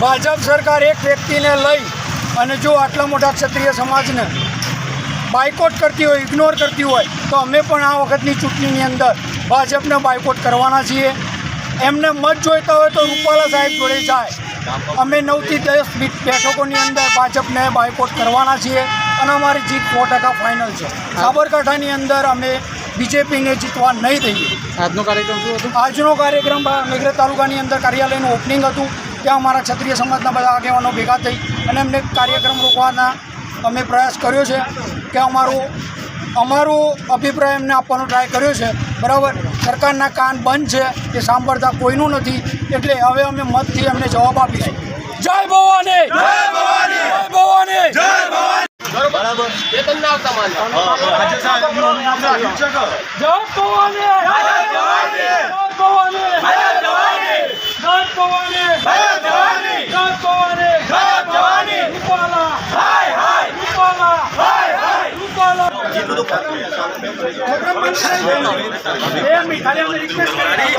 ભાજપ સરકાર એક વ્યક્તિને લઈ અને જો આટલા મોટા ક્ષત્રિય સમાજને બાયકોટ કરતી હોય ઇગ્નોર કરતી હોય, તો અમે પણ આ વખતની ચૂંટણીની અંદર ભાજપને બાયકોટ કરવાના છીએ. એમને મત જોઈતા હોય તો રૂપાલા સાહેબ જોડે જાય. અમે નવથી દસ બેઠકોની અંદર ભાજપને બાયકોટ કરવાના છીએ અને અમારી જીત સો ટકા ફાઇનલ છે. સાબરકાંઠાની અંદર અમે બીજેપીને જીતવા નહીં દઈએ. આજનો કાર્યક્રમ શું હતો? આજનો કાર્યક્રમ મેઘરજ તાલુકાની અંદર કાર્યાલયનું ઓપનિંગ હતું. ત્યાં અમારા ક્ષત્રિય સમાજના બધા આગેવાનો ભેગા થઈ અને એમને કાર્યક્રમ રોકવાના અમે પ્રયાસ કર્યો છે કે અમારો અમારો અભિપ્રાય એમને આપવાનો ટ્રાય કર્યો છે. બરાબર? સરકારના કાન બંધ છે એ સાંભળતા કોઈનું નથી. એટલે હવે અમે મતથી એમને જવાબ આપીશું. જય ભવાની! જય ભવાની! જય ભવાની! જય ભવાની! જય ભવાની! જય ભવાની જય ભવાની જય ભવાની રૂપાલા રૂપાલા રૂપાલા એ મીઠાલી અમને રિક્વેસ્ટ કરી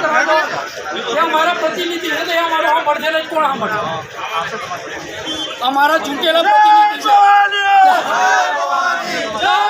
કરવા અમારા પ્રતિનિધિ છે અમારા ચૂંટેલા પ્રતિનિધિ છે